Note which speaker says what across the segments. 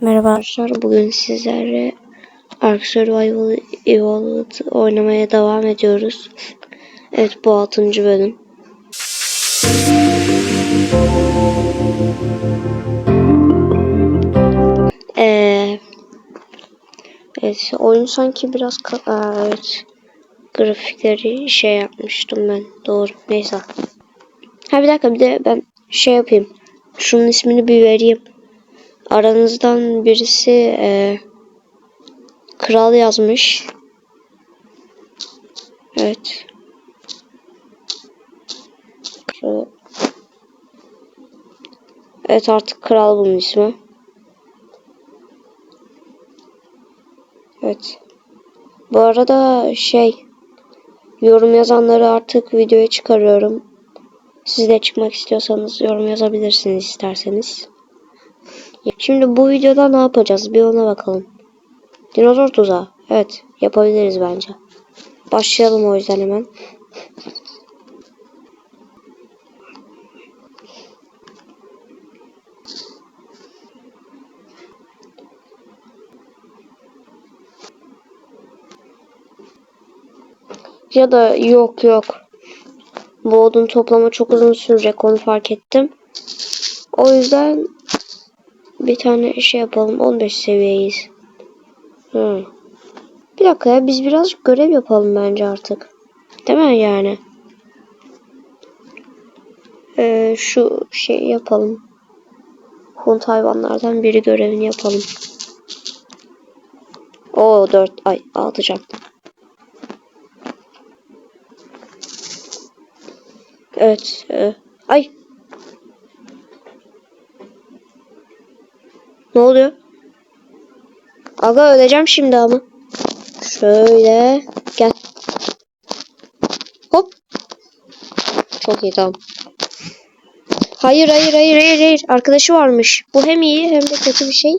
Speaker 1: Merhaba arkadaşlar. Bugün sizlerle Ark Survival Evolved oynamaya devam ediyoruz. Evet bu 6. bölüm. Ee, evet oyun sanki biraz Aa, evet grafikleri şey yapmıştım ben. Doğru. Neyse. Ha bir dakika bir de ben şey yapayım. Şunun ismini bir vereyim. Aranızdan birisi e, kral yazmış. Evet. Kral. Evet artık kral bunun ismi. Evet. Bu arada şey yorum yazanları artık videoya çıkarıyorum. Siz de çıkmak istiyorsanız yorum yazabilirsiniz isterseniz. Şimdi bu videoda ne yapacağız? Bir ona bakalım. Dinozor tuzağı. Evet. Yapabiliriz bence. Başlayalım o yüzden hemen. Ya da yok yok. Bu odun toplama çok uzun sürecek onu fark ettim. O yüzden bir tane şey yapalım. 15 seviyeyiz. Hı. Bir dakika ya biz birazcık görev yapalım bence artık. Değil mi yani? Ee, şu şey yapalım. Hunt hayvanlardan biri görevini yapalım. O 4 ay 6 can. Evet. e, ay. Ne oluyor? Aga öleceğim şimdi ama. Şöyle. Gel. Hop. Çok iyi tamam. Hayır hayır hayır hayır hayır. Arkadaşı varmış. Bu hem iyi hem de kötü bir şey.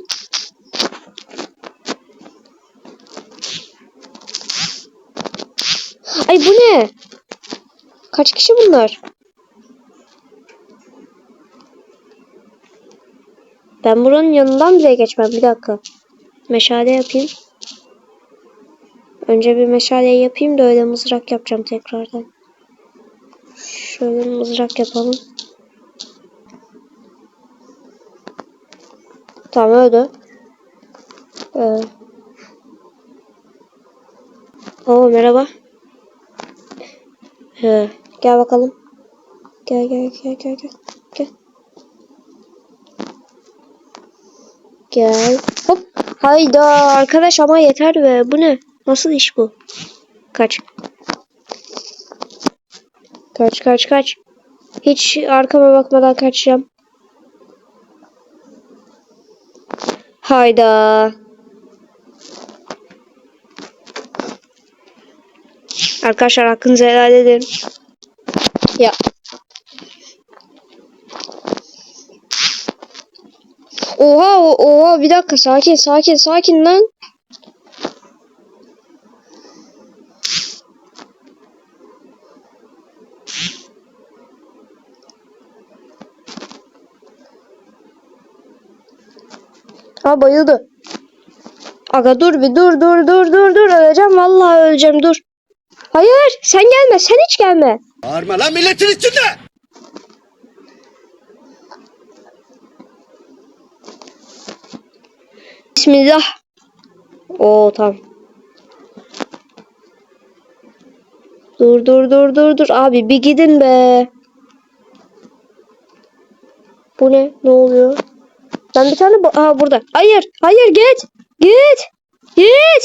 Speaker 1: Ay bu ne? Kaç kişi bunlar? Ben buranın yanından bile geçmem. Bir dakika. Meşale yapayım. Önce bir meşale yapayım da öyle mızrak yapacağım tekrardan. Şöyle mızrak yapalım. Tamam öldü. Ee. Oo merhaba. Ee, gel bakalım. Gel gel gel gel gel. Gel. Hop. Hayda arkadaş ama yeter be. Bu ne? Nasıl iş bu? Kaç. Kaç kaç kaç. Hiç arkama bakmadan kaçacağım. Hayda. Arkadaşlar hakkınızı helal edin. Ya. Oha oha bir dakika sakin sakin sakin lan. Ha bayıldı. Aga dur bir dur dur dur dur dur öleceğim vallahi öleceğim dur. Hayır sen gelme sen hiç gelme.
Speaker 2: Bağırma lan milletin içinde!
Speaker 1: Bismillah. Oo tamam. Dur dur dur dur dur abi bir gidin be. Bu ne? Ne oluyor? Ben bir tane Aa burada. Hayır, hayır git. Git. Git.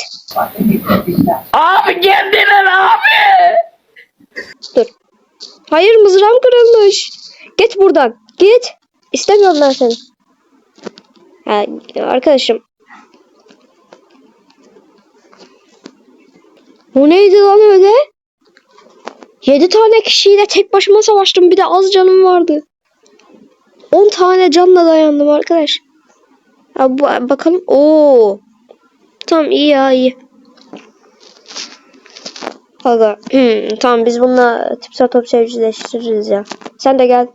Speaker 3: Abi geldiler abi.
Speaker 1: Dur. Hayır mızrağım kırılmış. Git buradan. Git. İstemiyorum ben seni. Ha, arkadaşım. Bu neydi lan öyle? Yedi tane kişiyle tek başıma savaştım. Bir de az canım vardı. 10 tane canla dayandım arkadaş. Ha, bu, bakalım. Oo. Tamam iyi ya iyi. Aga. Hmm, tamam biz bununla tip top sevcileştiririz ya. Sen de gel.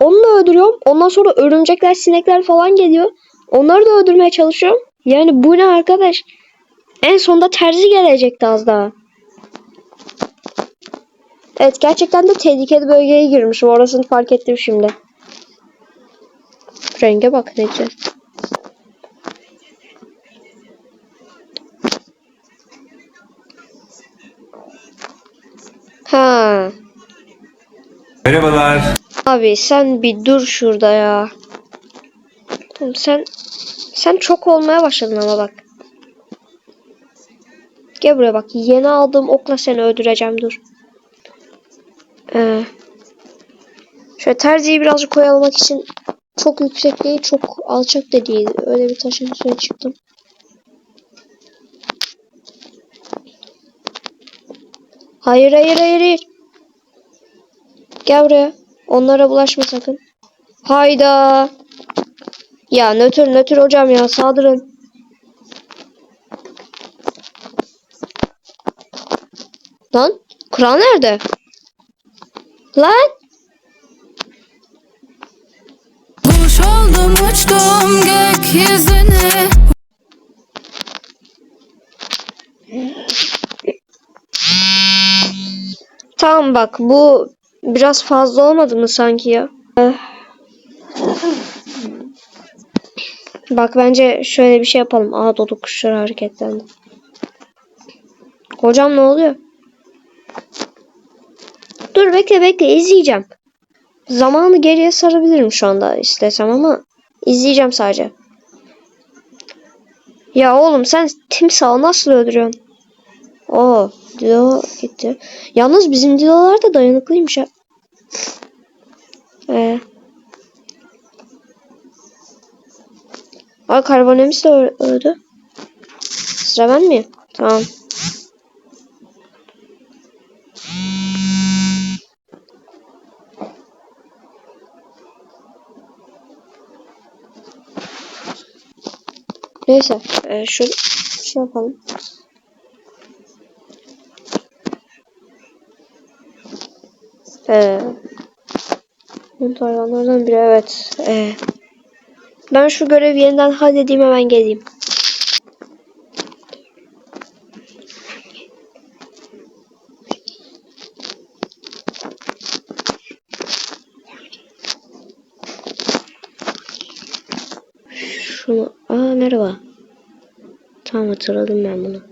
Speaker 1: Onu da öldürüyorum. Ondan sonra örümcekler, sinekler falan geliyor. Onları da öldürmeye çalışıyorum. Yani bu ne arkadaş? En sonunda terzi gelecekti az daha. Evet gerçekten de tehlikeli bölgeye girmişim. Orasını fark ettim şimdi. Renge bak ne güzel. Ha.
Speaker 2: Merhabalar.
Speaker 1: Abi sen bir dur şurada ya. Sen sen çok olmaya başladın ama bak. Gel buraya bak. Yeni aldığım okla seni öldüreceğim dur. Ee, şöyle terziyi birazcık koyalmak için çok yüksek değil, çok alçak da değil. Öyle bir taşın üstüne çıktım. Hayır hayır hayır hayır. Gel buraya. Onlara bulaşma sakın. Hayda. Ya nötr nötr hocam ya saldırın. Lan kral nerede? Lan
Speaker 4: Kuş oldum uçtum gökyüzüne
Speaker 1: tamam bak bu biraz fazla olmadı mı sanki ya? Bak bence şöyle bir şey yapalım. Aa dodu kuşları hareketlendi. Hocam ne oluyor? Dur bekle bekle izleyeceğim. Zamanı geriye sarabilirim şu anda istesem ama izleyeceğim sadece. Ya oğlum sen timsahı nasıl öldürüyorsun? Oo, Dilo gitti. Yalnız bizim Dilo'lar da dayanıklıymış ha. Ee. Ay karbonemiz de öldü. Sıra ben miyim? Tamam. Neyse. E, şu şey yapalım. Ee, hayvanlardan biri evet. Ee, ben şu görevi yeniden halledeyim hemen geleyim. Şunu, aa merhaba. Hatırladım ben bunu.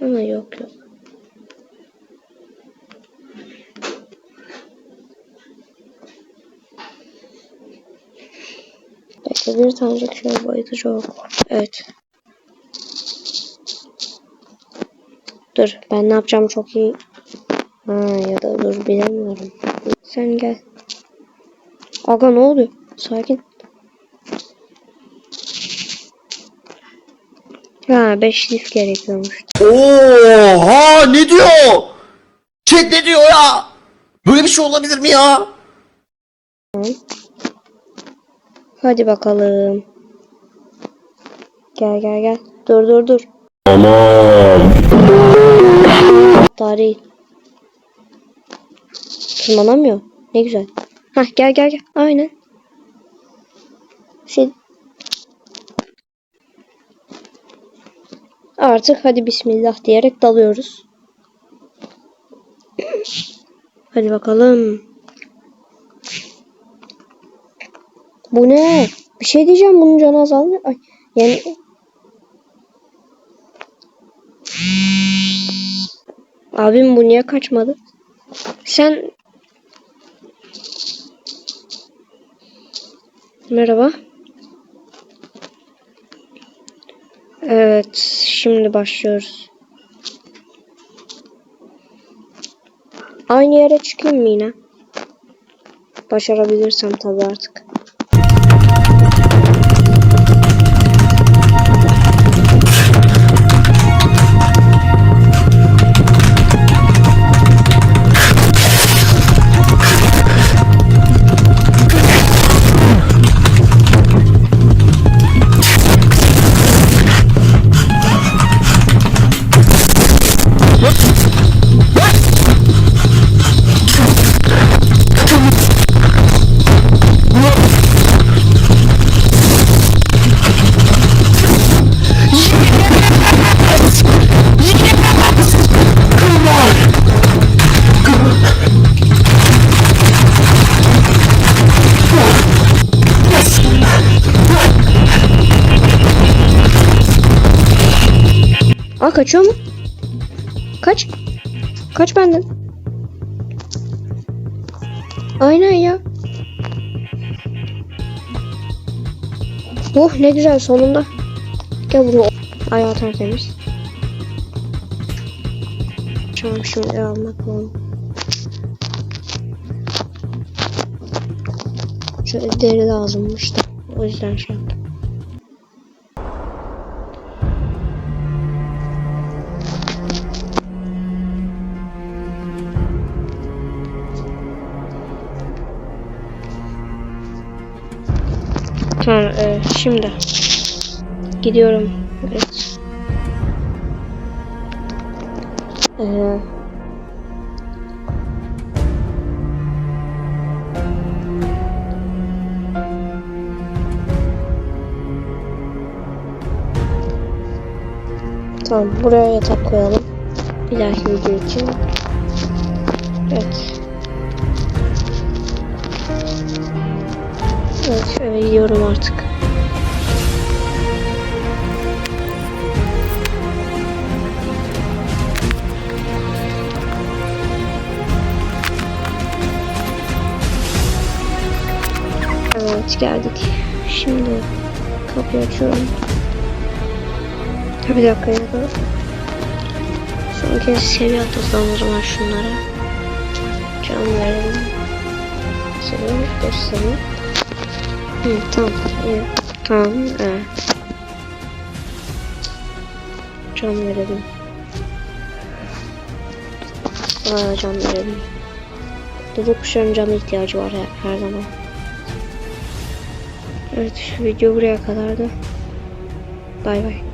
Speaker 1: Ama yok yok. Bekle bir tanecik şöyle bayıtıcı ok. Evet. Dur ben ne yapacağımı çok iyi. Ha ya da dur bilemiyorum. Sen gel. Aga ne oluyor? Sakin. Ha 5 lif gerekiyormuş.
Speaker 5: Oha ne diyor? Chat ne diyor ya? Böyle bir şey olabilir mi ya?
Speaker 1: Hadi bakalım. Gel gel gel. Dur dur dur.
Speaker 2: Aman.
Speaker 1: Değil. Tırmanamıyor. Ne güzel. Hah gel gel gel. Aynen. Şey. Artık hadi bismillah diyerek dalıyoruz. Hadi bakalım. Bu ne? Bir şey diyeceğim bunun canı azalmıyor. Ay, yani Abim bu niye kaçmadı? Sen Merhaba. Evet, şimdi başlıyoruz. Aynı yere çıkayım mı yine? Başarabilirsem tabii artık. Kaçıyor mu? Kaç. Kaç benden. Aynen ya. Oh ne güzel sonunda. Gel buraya. Ayağı tertemiz. Tamam şimdi almak lazım. Şöyle deri lazımmış da. O yüzden şey Tamam e, şimdi gidiyorum. Evet. Ee, Tamam buraya yatak koyalım. Bir dahaki video için. Evet. Evet şöyle yiyorum artık. Evet geldik. Şimdi kapıyı açıyorum. Bir dakika ya da son kez seviye atlasam o zaman şunlara. Can verelim. Seviye göstereyim. İyi. Tamam. Evet. Can verelim. Aa, can verelim. Dede kuşların cana ihtiyacı var her, her zaman. Evet video buraya kadardı. Bay bay.